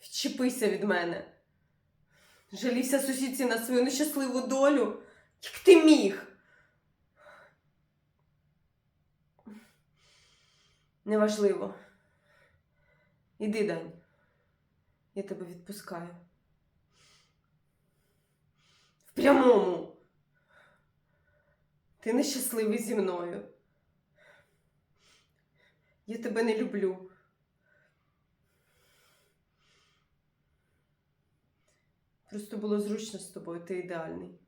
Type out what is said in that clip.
Щепися від мене. Жалівся сусідці на свою нещасливу долю. Як ти міг? Неважливо. Іди, Дань. Я тебе відпускаю. В прямому. Ти нещасливий зі мною. Я тебе не люблю. Просто було зручно з тобою, ти ідеальний.